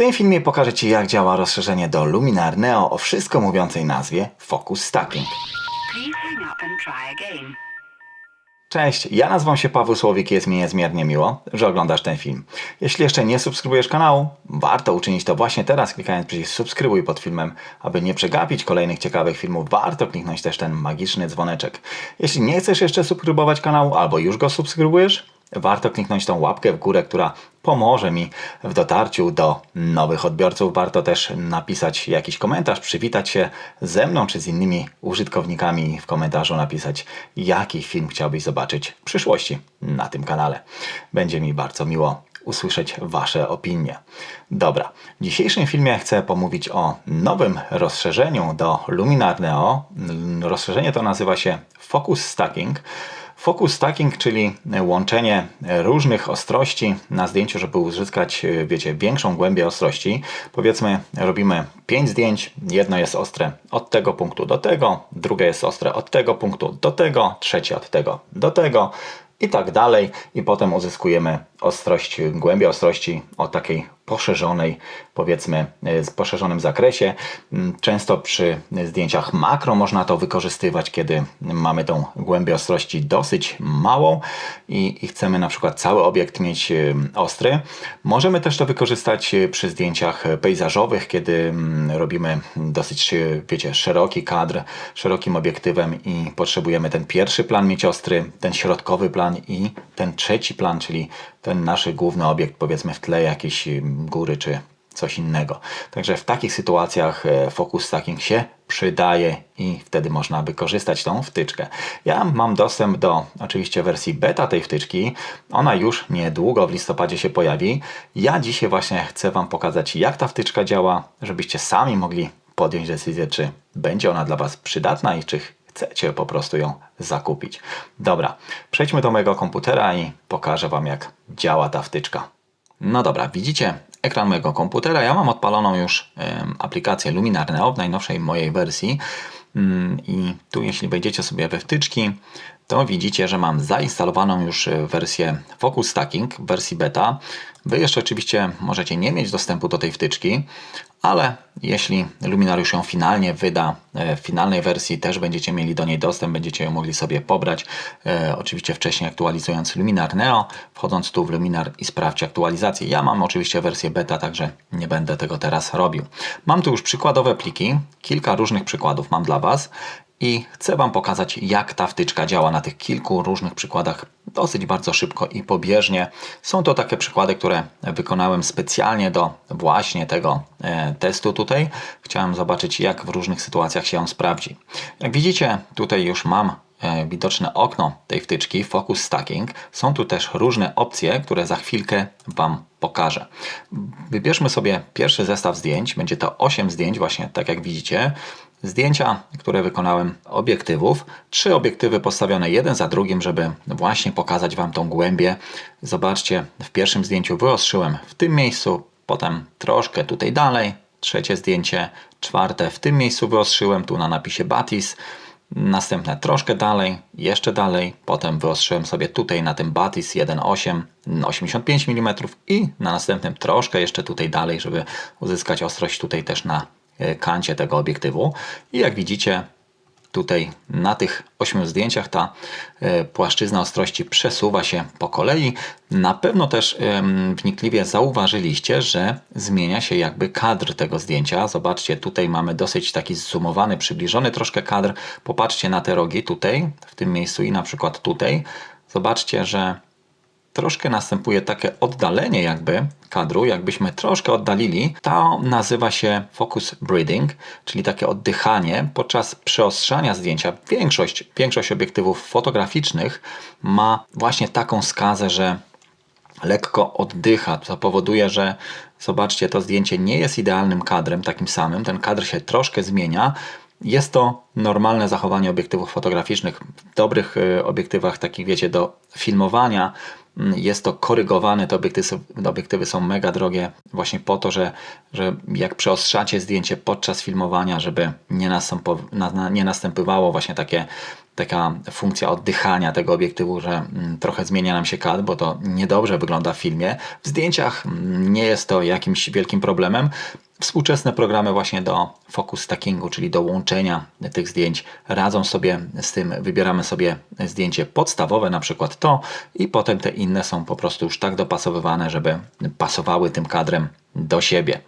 tym filmie pokażę Ci jak działa rozszerzenie do Luminar Neo o wszystko mówiącej nazwie Focus Stacking. Cześć, ja nazywam się Paweł Słowik i jest mi niezmiernie miło, że oglądasz ten film. Jeśli jeszcze nie subskrybujesz kanału, warto uczynić to właśnie teraz, klikając przycisk subskrybuj pod filmem, aby nie przegapić kolejnych ciekawych filmów. Warto kliknąć też ten magiczny dzwoneczek. Jeśli nie chcesz jeszcze subskrybować kanału, albo już go subskrybujesz, warto kliknąć tą łapkę w górę, która pomoże mi w dotarciu do nowych odbiorców. Warto też napisać jakiś komentarz, przywitać się ze mną czy z innymi użytkownikami w komentarzu napisać, jaki film chciałbyś zobaczyć w przyszłości na tym kanale. Będzie mi bardzo miło usłyszeć Wasze opinie. Dobra, w dzisiejszym filmie chcę pomówić o nowym rozszerzeniu do Luminar Neo. Rozszerzenie to nazywa się Focus Stacking. Focus stacking, czyli łączenie różnych ostrości na zdjęciu, żeby uzyskać, wiecie, większą głębię ostrości. Powiedzmy, robimy 5 zdjęć, jedno jest ostre od tego punktu do tego, drugie jest ostre od tego punktu do tego, trzecie od tego do tego i tak dalej. I potem uzyskujemy ostrość, głębię ostrości o takiej poszerzonej, powiedzmy, z poszerzonym zakresie. Często przy zdjęciach makro można to wykorzystywać, kiedy mamy tą głębię ostrości dosyć małą i, i chcemy na przykład cały obiekt mieć y, ostry. Możemy też to wykorzystać y, przy zdjęciach pejzażowych, kiedy mm, robimy dosyć, wiecie, szeroki kadr, szerokim obiektywem i potrzebujemy ten pierwszy plan mieć ostry, ten środkowy plan i ten trzeci plan, czyli ten nasz główny obiekt, powiedzmy w tle jakiejś góry czy coś innego. Także w takich sytuacjach e, focus stacking się przydaje i wtedy można wykorzystać tą wtyczkę. Ja mam dostęp do oczywiście wersji beta tej wtyczki. Ona już niedługo w listopadzie się pojawi. Ja dzisiaj właśnie chcę Wam pokazać jak ta wtyczka działa, żebyście sami mogli podjąć decyzję, czy będzie ona dla Was przydatna i czy chcecie po prostu ją zakupić. Dobra, przejdźmy do mojego komputera i pokażę Wam jak działa ta wtyczka. No dobra, widzicie ekran mojego komputera. Ja mam odpaloną już aplikację Luminar Neo w najnowszej mojej wersji. Mm, I tu jeśli wejdziecie sobie we wtyczki, to widzicie, że mam zainstalowaną już e, wersję Focus Stacking w wersji beta. Wy jeszcze oczywiście możecie nie mieć dostępu do tej wtyczki, ale jeśli Luminar już ją finalnie wyda, e, w finalnej wersji też będziecie mieli do niej dostęp, będziecie ją mogli sobie pobrać. E, oczywiście wcześniej aktualizując Luminar Neo, wchodząc tu w Luminar i sprawdź aktualizację. Ja mam oczywiście wersję beta, także nie będę tego teraz robił. Mam tu już przykładowe pliki, kilka różnych przykładów mam dla Was i chcę Wam pokazać, jak ta wtyczka działa na tych kilku różnych przykładach dosyć bardzo szybko i pobieżnie. Są to takie przykłady, które wykonałem specjalnie do właśnie tego e, testu tutaj. Chciałem zobaczyć, jak w różnych sytuacjach się on sprawdzi. Jak widzicie, tutaj już mam e, widoczne okno tej wtyczki, Focus Stacking. Są tu też różne opcje, które za chwilkę Wam pokażę. Wybierzmy sobie pierwszy zestaw zdjęć. Będzie to 8 zdjęć, właśnie tak jak widzicie. Zdjęcia, które wykonałem obiektywów. Trzy obiektywy postawione jeden za drugim, żeby właśnie pokazać Wam tą głębię. Zobaczcie, w pierwszym zdjęciu wyostrzyłem w tym miejscu, potem troszkę tutaj dalej. Trzecie zdjęcie, czwarte w tym miejscu wyostrzyłem, tu na napisie Batis. Następne troszkę dalej, jeszcze dalej, potem wyostrzyłem sobie tutaj na tym Batis 1.8 85 mm i na następnym troszkę jeszcze tutaj dalej, żeby uzyskać ostrość tutaj też na kancie tego obiektywu. I jak widzicie, tutaj na tych ośmiu zdjęciach ta e, płaszczyzna ostrości przesuwa się po kolei. Na pewno też wnikliwie zauważyliście, że zmienia się jakby kadr tego zdjęcia. Zobaczcie, tutaj mamy dosyć taki zoomowany, przybliżony troszkę kadr. Popatrzcie na te rogi tutaj, w tym miejscu i na przykład tutaj. Zobaczcie, że troszkę następuje takie oddalenie jakby kadru, jakbyśmy troszkę oddalili. To nazywa się focus breathing, czyli takie oddychanie podczas przeostrzania zdjęcia. Większość, większość obiektywów fotograficznych ma właśnie taką skazę, że lekko oddycha, co powoduje, że zobaczcie, to zdjęcie nie jest idealnym kadrem, takim samym. Ten kadr się troszkę zmienia. Jest to normalne zachowanie obiektywów fotograficznych. W dobrych y, obiektywach, takich wiecie, do filmowania, jest to korygowane. Te obiektywy, obiektywy są mega drogie, właśnie po to, że, że jak przeostrzacie zdjęcie podczas filmowania, żeby nie następowało właśnie takie taka funkcja oddychania tego obiektywu, że mm, trochę zmienia nam się kadr, bo to niedobrze wygląda w filmie. W zdjęciach mm, nie jest to jakimś wielkim problemem. Współczesne programy właśnie do focus stackingu, czyli do łączenia tych zdjęć, radzą sobie z tym. Wybieramy sobie zdjęcie podstawowe, na przykład to, i potem te inne są po prostu już tak dopasowywane, żeby pasowały tym kadrem do siebie.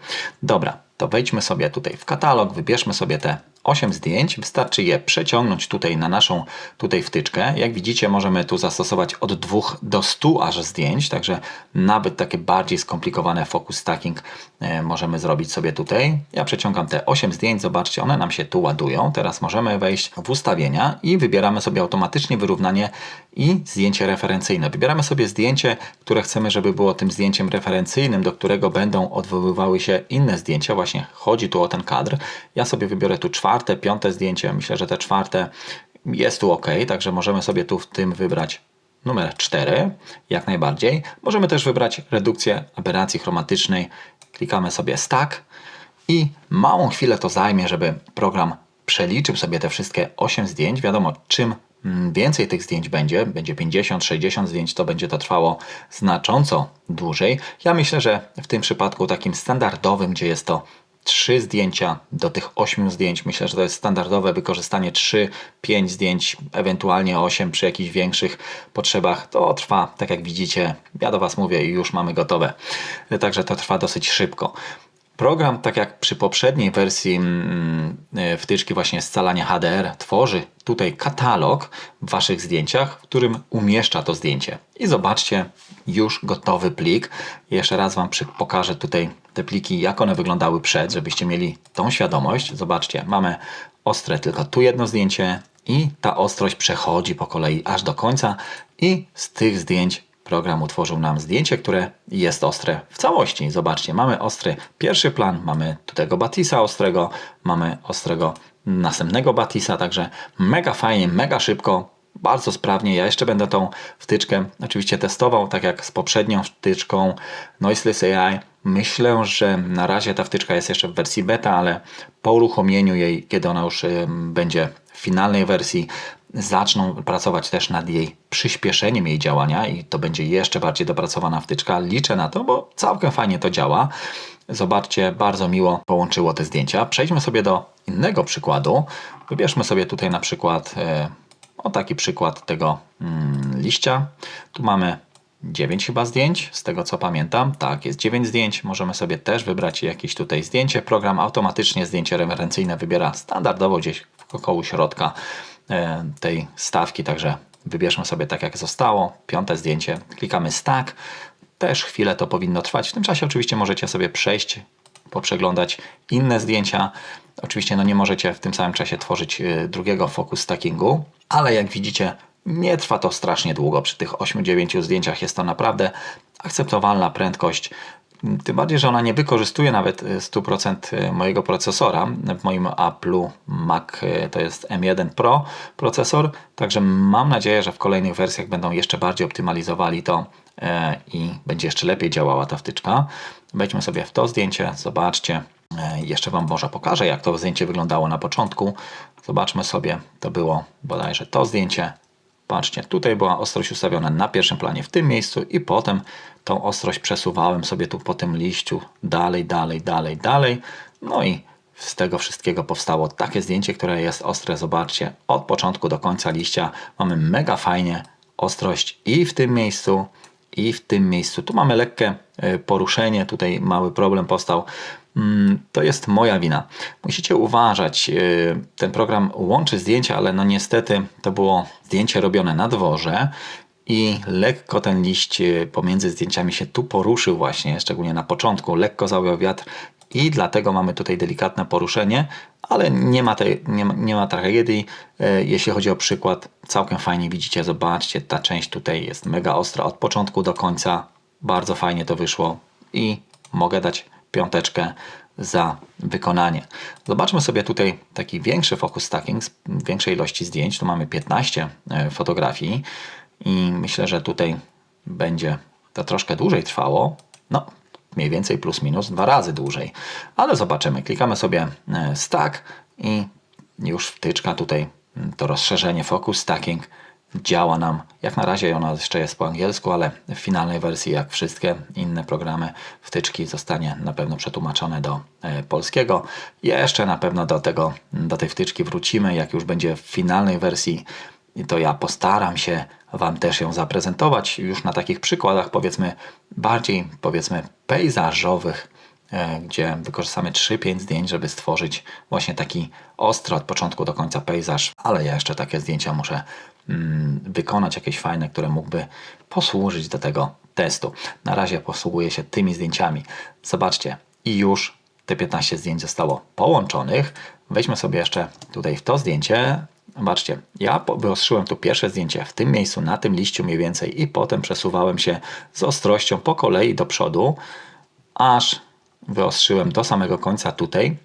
Dobra, to wejdźmy sobie tutaj w katalog, wybierzmy sobie te 8 zdjęć. Wystarczy je przeciągnąć tutaj na naszą tutaj wtyczkę. Jak widzicie, możemy tu zastosować od 2 do 100 aż zdjęć, także nawet takie bardziej skomplikowane focus stacking e, możemy zrobić sobie tutaj. Ja przeciągam te 8 zdjęć, zobaczcie, one nam się tu ładują. Teraz możemy wejść w ustawienia i wybieramy sobie automatycznie wyrównanie i zdjęcie referencyjne. Wybieramy sobie zdjęcie, które chcemy, żeby było tym zdjęciem referencyjnym, do którego będą odwoływały się inne zdjęcia. Właśnie chodzi tu o ten kadr. Ja sobie wybiorę tu czwarte, piąte zdjęcie. Myślę, że te czwarte jest tu ok, także możemy sobie tu w tym wybrać numer 4, jak najbardziej. Możemy też wybrać redukcję aberracji chromatycznej. Klikamy sobie stack i małą chwilę to zajmie, żeby program przeliczył sobie te wszystkie 8 zdjęć. Wiadomo, czym mm, więcej tych zdjęć będzie, będzie 50, 60 zdjęć, to będzie to trwało znacząco dłużej. Ja myślę, że w tym przypadku takim standardowym, gdzie jest to 3 zdjęcia do tych 8 zdjęć. Myślę, że to jest standardowe wykorzystanie 3, 5 zdjęć, ewentualnie 8 przy jakichś większych potrzebach. To trwa, tak jak widzicie, ja do Was mówię i już mamy gotowe. Także to trwa dosyć szybko. Program, tak jak przy poprzedniej wersji mm, e, wtyczki właśnie scalania HDR, tworzy tutaj katalog w Waszych zdjęciach, w którym umieszcza to zdjęcie. I zobaczcie, już gotowy plik. Jeszcze raz Wam pokażę tutaj te pliki, jak one wyglądały przed, żebyście mieli tą świadomość. Zobaczcie, mamy ostre tylko tu jedno zdjęcie i ta ostrość przechodzi po kolei aż do końca i z tych zdjęć program utworzył nam zdjęcie, które jest ostre w całości. Zobaczcie, mamy ostry pierwszy plan, mamy tego Batisa ostrego, mamy ostrego następnego Batisa, także mega fajnie, mega szybko, bardzo sprawnie. Ja jeszcze będę tą wtyczkę oczywiście testował, tak jak z poprzednią wtyczką Noiseless AI. Myślę, że na razie ta wtyczka jest jeszcze w wersji beta, ale po uruchomieniu jej, kiedy ona już będzie w finalnej wersji, zaczną pracować też nad jej przyspieszeniem jej działania i to będzie jeszcze bardziej dopracowana wtyczka. Liczę na to, bo całkiem fajnie to działa. Zobaczcie, bardzo miło połączyło te zdjęcia. Przejdźmy sobie do innego przykładu. Wybierzmy sobie tutaj na przykład e, o taki przykład tego mm, liścia. Tu mamy 9 chyba zdjęć, z tego co pamiętam. Tak, jest 9 zdjęć. Możemy sobie też wybrać jakieś tutaj zdjęcie. Program automatycznie zdjęcie referencyjne wybiera standardowo gdzieś około środka tej stawki, także wybierzmy sobie tak jak zostało. Piąte zdjęcie, klikamy stack. Też chwilę to powinno trwać. W tym czasie oczywiście możecie sobie przejść, poprzeglądać inne zdjęcia. Oczywiście no nie możecie w tym samym czasie tworzyć y, drugiego focus stackingu, ale jak widzicie nie trwa to strasznie długo. Przy tych 8-9 zdjęciach jest to naprawdę akceptowalna prędkość. Tym bardziej, że ona nie wykorzystuje nawet y, 100% mojego procesora. W moim Apple'u Mac y, to jest M1 Pro procesor, także mam nadzieję, że w kolejnych wersjach będą jeszcze bardziej optymalizowali to e, i będzie jeszcze lepiej działała ta wtyczka. Wejdźmy sobie w to zdjęcie, zobaczcie. E, Jeszcze Wam może pokażę, jak to zdjęcie wyglądało na początku. Zobaczmy sobie, to było bodajże to zdjęcie. Patrzcie, tutaj była ostrość ustawiona na pierwszym planie w tym miejscu i potem tą ostrość przesuwałem sobie tu po tym liściu dalej, dalej, dalej, dalej. No i z tego wszystkiego powstało takie zdjęcie, które jest ostre. Zobaczcie, od początku do końca liścia mamy mega fajnie ostrość i w tym miejscu, i w tym miejscu. Tu mamy lekkie e, poruszenie, tutaj mały problem powstał. Mm, To jest moja wina. Musicie uważać. e, Ten program łączy zdjęcia, ale no niestety to było zdjęcie robione na dworze i lekko ten liść e, pomiędzy zdjęciami się tu poruszył właśnie, szczególnie na początku. Lekko zajął wiatr i dlatego mamy tutaj delikatne poruszenie, ale nie ma, tej, nie ma, nie ma tragedii. E, Jeśli chodzi o przykład, całkiem fajnie widzicie, zobaczcie, ta część tutaj jest mega ostra od początku do końca. Bardzo fajnie to wyszło i mogę dać piąteczkę za wykonanie. Zobaczmy sobie tutaj taki większy focus stacking z większej ilości zdjęć. Tu mamy 15 e, fotografii i myślę, że tutaj będzie to troszkę dłużej trwało. No, mniej więcej plus minus dwa razy dłużej. Ale zobaczymy. Klikamy sobie e, stack i już wtyczka tutaj to rozszerzenie focus stacking działa nam. Jak na razie ona jeszcze jest po angielsku, ale w finalnej wersji, jak wszystkie inne programy, wtyczki zostanie na pewno przetłumaczone do e, polskiego. Jeszcze na pewno do, tego, do tej wtyczki wrócimy, jak już będzie w finalnej wersji. To ja postaram się Wam też ją zaprezentować już na takich przykładach, powiedzmy bardziej powiedzmy pejzażowych, e, gdzie wykorzystamy 3-5 zdjęć, żeby stworzyć właśnie taki ostry od początku do końca pejzaż, ale ja jeszcze takie zdjęcia muszę mm, wykonać, jakieś fajne, które mógłby posłużyć do tego testu. Na razie posługuję się tymi zdjęciami. Zobaczcie, i już te 15 zdjęć zostało połączonych. Weźmy sobie jeszcze tutaj w to zdjęcie. Zobaczcie, ja wyostrzyłem tu pierwsze zdjęcie w tym miejscu, na tym liściu mniej więcej i potem przesuwałem się z ostrością po kolei do przodu, aż wyostrzyłem do samego końca tutaj.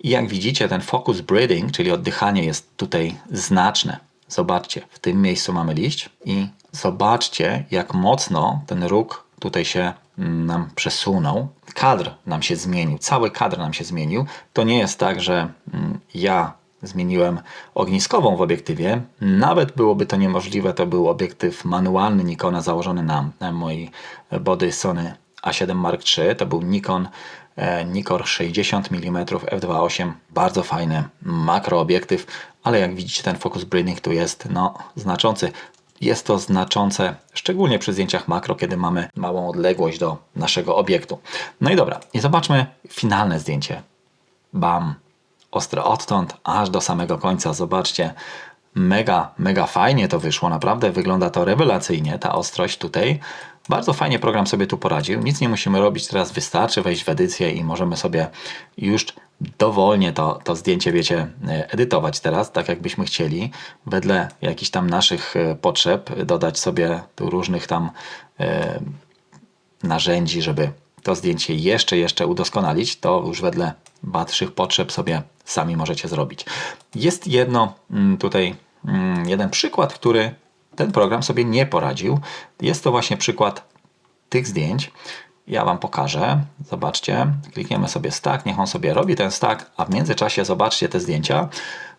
I jak widzicie, ten focus breathing, czyli oddychanie jest tutaj znaczne. Zobaczcie, w tym miejscu mamy liść i zobaczcie, jak mocno ten róg tutaj się mm, nam przesunął. Kadr nam się zmienił, cały kadr nam się zmienił. To nie jest tak, że mm, ja zmieniłem ogniskową w obiektywie. Nawet byłoby to niemożliwe, to był obiektyw manualny Nikona założony na, na mojej body Sony A7 Mark III. To był Nikon e, Nikon 60 mm f2.8. Bardzo fajny makroobiektyw, ale jak widzicie ten focus breathing tu jest no, znaczący. Jest to znaczące, szczególnie przy zdjęciach makro, kiedy mamy małą odległość do naszego obiektu. No i dobra, i zobaczmy finalne zdjęcie. Bam! Ostre odtąd aż do samego końca. Zobaczcie, mega, mega fajnie to wyszło. Naprawdę wygląda to rewelacyjnie, ta ostrość tutaj. Bardzo fajnie program sobie tu poradził. Nic nie musimy robić, teraz wystarczy wejść w edycję i możemy sobie już dowolnie to, to zdjęcie, wiecie, e, edytować teraz, tak jakbyśmy chcieli, wedle jakichś tam naszych e, potrzeb, dodać sobie tu różnych tam e, narzędzi, żeby to zdjęcie jeszcze, jeszcze udoskonalić, to już wedle waszych potrzeb sobie sami możecie zrobić. Jest jedno mm, tutaj, mm, jeden przykład, który ten program sobie nie poradził. Jest to właśnie przykład tych zdjęć. Ja Wam pokażę. Zobaczcie, klikniemy sobie stack, niech on sobie robi ten stack, a w międzyczasie zobaczcie te zdjęcia.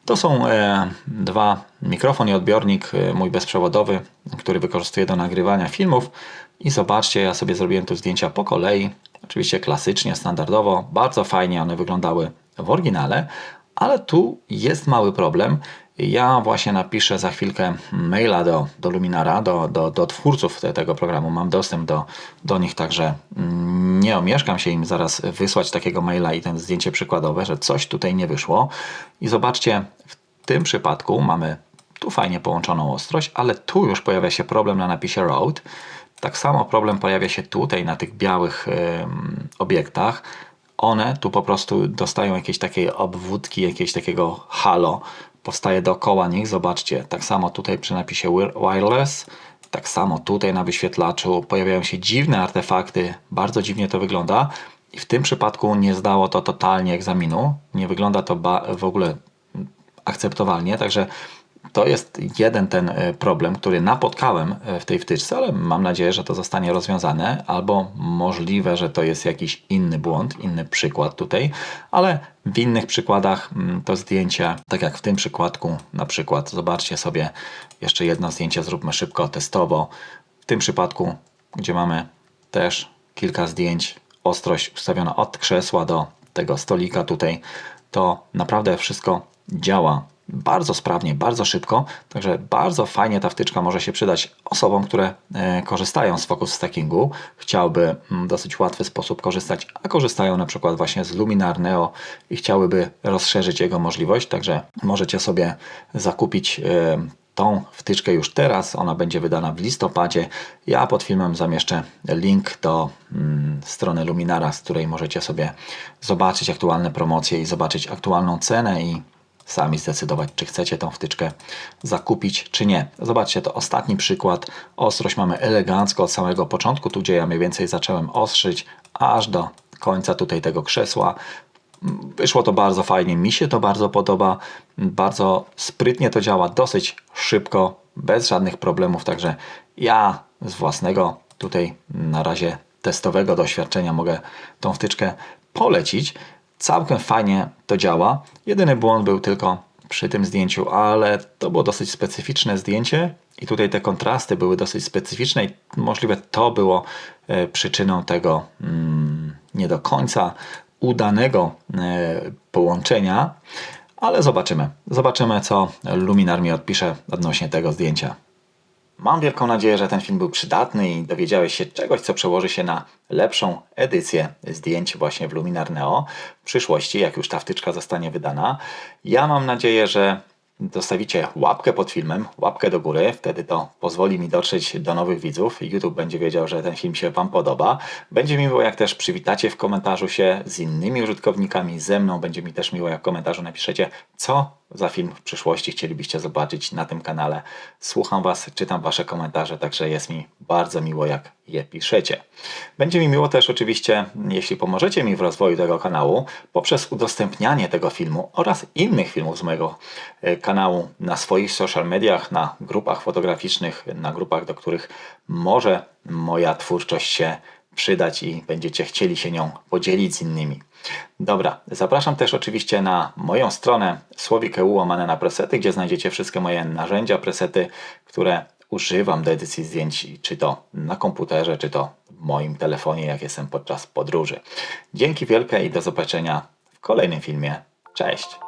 To są e, dwa mikrofon i odbiornik, e, mój bezprzewodowy, który wykorzystuję do nagrywania filmów. I zobaczcie, ja sobie zrobiłem tu zdjęcia po kolei. Oczywiście klasycznie, standardowo, bardzo fajnie one wyglądały w oryginale, ale tu jest mały problem. Ja właśnie napiszę za chwilkę maila do, do Luminara, do, do, do twórców te, tego programu. Mam dostęp do, do nich, także nie omieszkam się im zaraz wysłać takiego maila i ten zdjęcie przykładowe, że coś tutaj nie wyszło. I zobaczcie, w tym przypadku mamy tu fajnie połączoną ostrość, ale tu już pojawia się problem na napisie road. Tak samo problem pojawia się tutaj na tych białych ym, obiektach. One tu po prostu dostają jakiejś takiej obwódki, jakiegoś takiego halo. Powstaje dookoła nich. Zobaczcie, tak samo tutaj przy napisie wir- wireless, tak samo tutaj na wyświetlaczu pojawiają się dziwne artefakty. Bardzo dziwnie to wygląda. I w tym przypadku nie zdało to totalnie egzaminu. Nie wygląda to w ogóle akceptowalnie, także to jest jeden ten e, problem, który napotkałem e, w tej wtyczce, ale mam nadzieję, że to zostanie rozwiązane, albo możliwe, że to jest jakiś inny błąd, inny przykład tutaj, ale w innych przykładach mm, to zdjęcie, tak jak w tym przypadku, na przykład, zobaczcie sobie jeszcze jedno zdjęcie, zróbmy szybko, testowo. W tym przypadku, gdzie mamy też kilka zdjęć, ostrość ustawiona od krzesła do tego stolika tutaj, to naprawdę wszystko działa bardzo sprawnie, bardzo szybko, także bardzo fajnie ta wtyczka może się przydać osobom, które e, korzystają z Focus Stackingu, chciałby w dosyć łatwy sposób korzystać, a korzystają na przykład właśnie z Luminar Neo i chciałyby rozszerzyć jego możliwość, także możecie sobie zakupić e, tą wtyczkę już teraz. Ona będzie wydana w listopadzie. Ja pod filmem zamieszczę link do mm, strony Luminara, z której możecie sobie zobaczyć aktualne promocje i zobaczyć aktualną cenę i sami zdecydować, czy chcecie tą wtyczkę zakupić, czy nie. Zobaczcie, to ostatni przykład. Ostrość mamy elegancko od samego początku, tu gdzie ja mniej więcej zacząłem ostrzyć, aż do końca tutaj tego krzesła. Wyszło to bardzo fajnie, mi się to bardzo podoba, bardzo sprytnie to działa, dosyć szybko, bez żadnych problemów, także ja z własnego tutaj na razie testowego doświadczenia mogę tą wtyczkę polecić. Całkiem fajnie to działa. Jedyny błąd był tylko przy tym zdjęciu, ale to było dosyć specyficzne zdjęcie i tutaj te kontrasty były dosyć specyficzne i możliwe to było e, przyczyną tego mm, nie do końca udanego e, połączenia, ale zobaczymy. Zobaczymy, co Luminar mi odpisze odnośnie tego zdjęcia. Mam wielką nadzieję, że ten film był przydatny i dowiedziałeś się czegoś, co przełoży się na lepszą edycję zdjęć właśnie w Luminar Neo w przyszłości, jak już ta wtyczka zostanie wydana. Ja mam nadzieję, że dostawicie łapkę pod filmem, łapkę do góry, wtedy to pozwoli mi dotrzeć do nowych widzów. YouTube będzie wiedział, że ten film się Wam podoba. Będzie mi miło, jak też przywitacie w komentarzu się z innymi użytkownikami, ze mną. Będzie mi też miło, jak w komentarzu napiszecie, co za film w przyszłości chcielibyście zobaczyć na tym kanale. Słucham Was, czytam Wasze komentarze, także jest mi bardzo miło, jak je piszecie. Będzie mi miło też oczywiście, jeśli pomożecie mi w rozwoju tego kanału poprzez udostępnianie tego filmu oraz innych filmów z mojego e, kanału na swoich social mediach, na grupach fotograficznych, na grupach, do których może moja twórczość się przydać i będziecie chcieli się nią podzielić z innymi. Dobra, zapraszam też oczywiście na moją stronę słowik.eu łamane na presety, gdzie znajdziecie wszystkie moje narzędzia, presety, które używam do edycji zdjęć, czy to na komputerze, czy to w moim telefonie, jak jestem podczas podróży. Dzięki wielkie i do zobaczenia w kolejnym filmie. Cześć!